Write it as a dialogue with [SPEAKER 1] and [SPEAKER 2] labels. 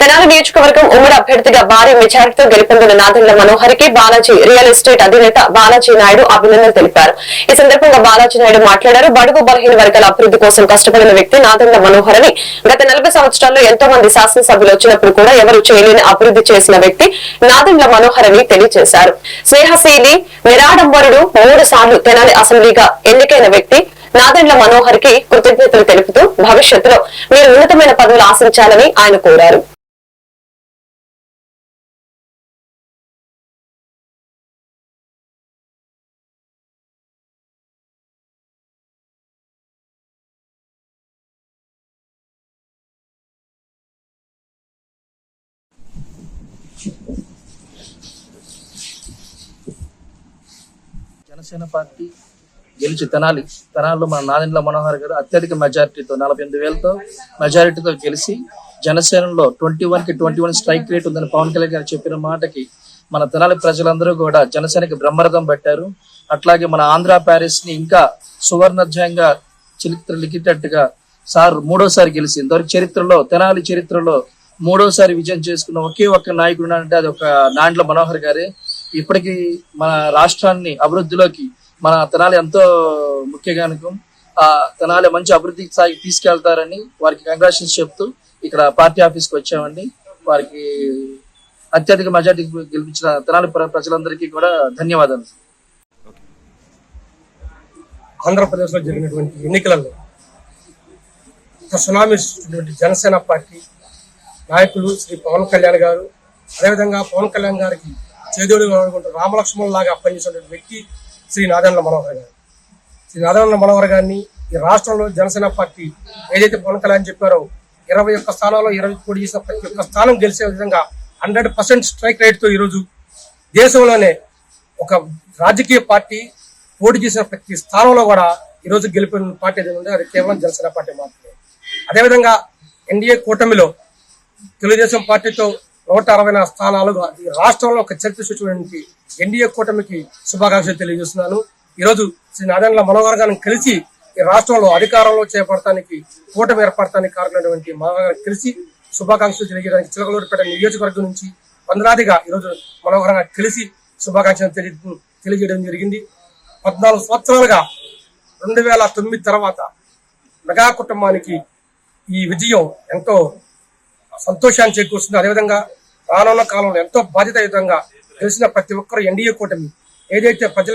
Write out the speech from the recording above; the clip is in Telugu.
[SPEAKER 1] తెనాలి నియోజకవర్గం ఉమ్మడి అభ్యర్థిగా భారీ మెజారిటీతో గెలుపొందిన నాదెండ్ల మనోహరికి బాలాజీ రియల్ ఎస్టేట్ అధినేత బాలాజీ నాయుడు అభినందనలు తెలిపారు. ఈ సందర్భంగా బాలాజీ నాయుడు మాట్లాడారు. బడుగు బలహీన వర్గాల అభివృద్ధి కోసం కష్టపడిన వ్యక్తి నాదెండ్ల మనోహర్ అని గత నలభై సంవత్సరాల్లో ఎంతో మంది శాసనసభ్యులు వచ్చినప్పుడు కూడా ఎవరు చేయలేని అభివృద్ధి చేసిన వ్యక్తి నాదెండ్ల మనోహర్ అని తెలియజేశారు. స్నేహశీలి నిరాడంబరుడు మూడు సార్లు తెనాలి అసెంబ్లీగా ఎన్నికైన వ్యక్తి నాదెండ్ల మనోహర్కి కృతజ్ఞతలు తెలుపుతూ భవిష్యత్తులో మీరు ఉన్నతమైన పదవులు ఆశించాలని ఆయన కోరారు.
[SPEAKER 2] జనసేన పార్టీ గెలిచి తెనాలి. తెనాలిలో మన నాదెండ్ల మనోహర్ గారు అత్యధిక మెజారిటీతో నలభై ఎనిమిది వేలతో మెజారిటీతో గెలిచి జనసేనలో ట్వంటీ వన్కి ట్వంటీ వన్ స్ట్రైక్ రేట్ ఉందని పవన్ కళ్యాణ్ గారు చెప్పిన మాటకి మన తెనాలి ప్రజలందరూ కూడా జనసేనకి బ్రహ్మరథం పెట్టారు. అట్లాగే మన ఆంధ్ర ప్యారిస్ని ఇంకా సువర్ణధ్యంగా చరిత్ర లిఖిటట్టుగా సార్ మూడోసారి గెలిచి ఇంతవరకు చరిత్రలో తెనాలి చరిత్రలో మూడోసారి విజయం చేసుకున్న ఒకే ఒక్క నాయకుడు అంటే అది ఒక నాండ్ల మనోహర్ గారే. ఇప్పటికీ మన రాష్ట్రాన్ని అభివృద్ధిలోకి మన తెనాలి ఎంతో ముఖ్యగానకం. ఆ తెనాలి మంచి అభివృద్ధికి సాగి తీసుకెళ్తారని వారికి కంగ్రాచులేషన్స్ చెప్తూ ఇక్కడ పార్టీ ఆఫీస్కి వచ్చామండి. వారికి అత్యధిక మెజార్టీ గెలిపించిన తెనాలి ప్ర- ప్రజలందరికీ కూడా ధన్యవాదాలు.
[SPEAKER 3] ఆంధ్రప్రదేశ్లో జరిగినటువంటి ఎన్నికలలో సునామీ జనసేన పార్టీ నాయకులు శ్రీ పవన్ కళ్యాణ్ గారు అదేవిధంగా పవన్ కళ్యాణ్ గారికి చేదోడు అనుకుంటూ రామలక్ష్మణ్ లాగా పనిచేసినటువంటి వ్యక్తి శ్రీ నాదెండ్ల మనోహర్ గారు. శ్రీ నాదెండ్ల మనోహర్ గారిని ఈ రాష్ట్రంలో జనసేన పార్టీ ఏదైతే పవన్ కళ్యాణ్ చెప్పారో ఇరవై ఒక్క స్థానాల్లో ఇరవై కోటి చేసిన ప్రతి ఒక్క స్థానం గెలిచే విధంగా హండ్రెడ్ పర్సెంట్ స్ట్రైక్ రేట్తో ఈరోజు దేశంలోనే ఒక రాజకీయ పార్టీ పోటీ చేసిన ప్రతి స్థానంలో కూడా ఈ రోజు గెలిపిన పార్టీ ఏదైనా అది కేవలం జనసేన పార్టీ మాత్రమే. అదేవిధంగా ఎన్డీఏ కూటమిలో తెలుగుదేశం పార్టీతో నూట అరవై నాలుగు స్థానాలుగా ఈ రాష్ట్రంలో ఒక చరిత్ర సృష్టించడానికి ఎన్డీఏ కూటమికి శుభాకాంక్షలు తెలియజేస్తున్నాను. ఈ రోజు శ్రీ నారాయణ మనోహర్ గారిని కలిసి ఈ రాష్ట్రంలో అధికారంలో చేపడటానికి కూటమి ఏర్పడటానికి కారణమైనటువంటి మనోహర్ గారిని కలిసి శుభాకాంక్షలు తెలియజేయడానికి చిలకలూరుపేట నియోజకవర్గం నుంచి వందలాదిగా ఈరోజు మనోహర్ గారిని కలిసి శుభాకాంక్షలు తెలియ తెలియజేయడం జరిగింది. పద్నాలుగు సంవత్సరాలుగా రెండు వేల తొమ్మిది తర్వాత మెగా కుటుంబానికి ఈ విజయం ఎంతో సంతోషాన్ని చేకూరుస్తుంది. అదేవిధంగా రానున్న కాలంలో ఎంతో బాధ్యతాయుతంగా తెలిసిన ప్రతి ఒక్కరు ఎన్డీఏ కూటమి. ఏదైతే ప్రజలకు